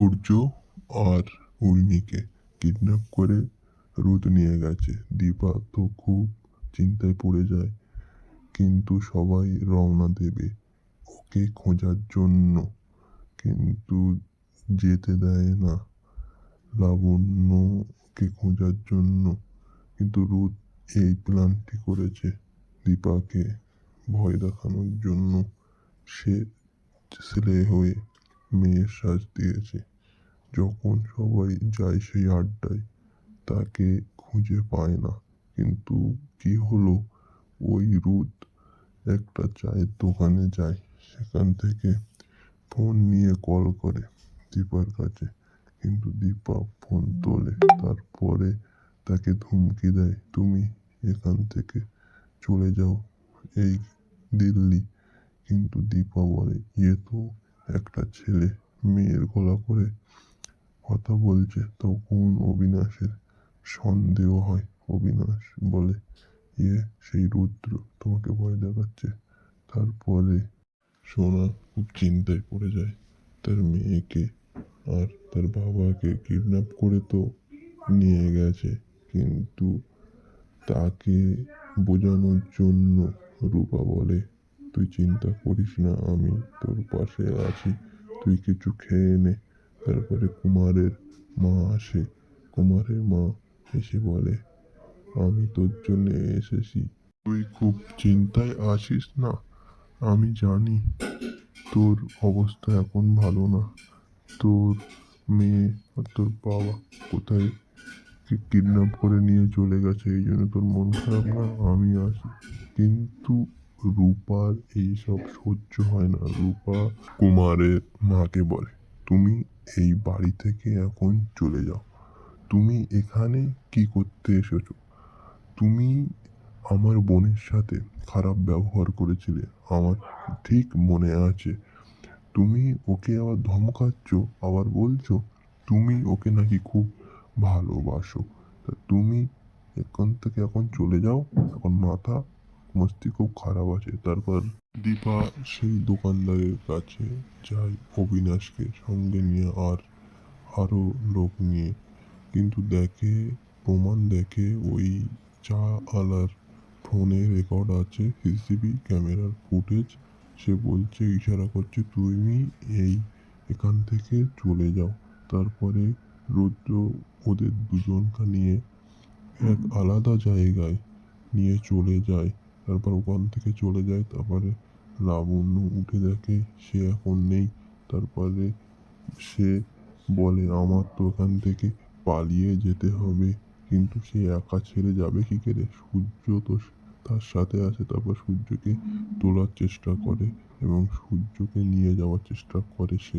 সূর্য আর উর্মিকে kidnap করে রোদ নিয়ে গেছে। দীপা তো খুব চিন্তায় পড়ে যায়, কিন্তু সবাই রওনা দেবে ওকে খোঁজার জন্য। কিন্তু যেতে দেয় না, লাবণ্যকে খোঁজার জন্য। কিন্তু রোদ এই প্ল্যানটি করেছে দীপাকে ভয় দেখানোর জন্য। সে ছেলে হয়ে মেয়ের সাজ দিয়েছে। যখন সবাই যায় সেই আড্ডায়, তাকে খুঁজে পায় না। কিন্তু কি হলো? ওই রোদ একটা চায়ের দোকানে যায়, সেখান থেকে ফোন নিয়ে কল করে দীপার কাছে। কিন্তু দীপা ফোন তোলে, তারপরে তাকে ধমকি দেয়, তুমি এখান থেকে চলে যাও, এই দিল্লি। কিন্তু দীপা বলে ইয়ে তো একটা ছেলে মেয়ের গলা করে কথা বলছে তখন অবিনাশের সন্দেহ হয়? অবিনাশ বলে ইয়ে সেই রুদ্র তোমাকে ভয় দেখাচ্ছে। তারপরে সোনা খুব চিন্তায় পড়ে যায়। তার মেয়েকে আর তার বাবাকে কিডন্যাপ করে তো নিয়ে গেছে। কিন্তু তাকে বোঝানোর জন্য রূপা বলে তুই চিন্তা করিস না, আমি তোর পাশে আছি। তুই কিছু খেয়ে নে। তারপরে কুমারের মা আসে। কুমারের মা এসে বলে, আমি তোর জন্য এসেছি। তুই খুব চিন্তায় আছিস না? আমি জানি তোর অবস্থা এখন ভালো না। তোর মেয়ে আর তোর বাবা কোথায়? কিডন্যাপ করে নিয়ে চলে গেছে, এই জন্য তোর মন খারাপ না? আমি আছি। কিন্তু রূপার এইসব সহ্য হয় না। রূপা কুমারের মাকে বলে, তুমি এই বাড়ি থেকে এখন চলে যাও। তুমি এখানে কি করতে এসেছ? তুমি আমার বোনের সাথে খারাপ ব্যবহার করেছিলে। আমার ঠিক মনে আছে। তুমি ওকে আবার ধমকাচ্ছ, আবার বলছো, তুমি ওকে নাকি খুব ভালোবাসো। তা তুমি এখান থেকে এখন চলে যাও। এখন মাথা মস্তি খুব খারাপ আছে। তারপর দীপা সেই দোকানদারের কাছে যায় অবিনাশকে সঙ্গে নিয়ে আর আরও লোক নিয়ে। কিন্তু দেখে প্রমাণ দেখে ওই চা আলার ফোনে রেকর্ড আছে সিসিটিভি ক্যামেরার ফুটেজ। সে বলছে ইশারা করছে তুমি এই এখান থেকে চলে যাও। তারপরে রুদ্র ওদের দুজনকে নিয়ে এক আলাদা জায়গায় নিয়ে চলে যায়। তারপর ওখান থেকে চলে যায়, তারপরে লাবণ্য উঠে দেখে, সে এখন নেই। তারপরে সে বলে, আমার তো ওখান থেকে পালিয়ে যেতে হবে, কিন্তু সে একা ছেড়ে যাবে কি করে? সূর্য তো তার সাথে আছে। তারপর সূর্যকে তোলার চেষ্টা করে এবং সূর্যকে নিয়ে যাওয়ার চেষ্টা করে সে।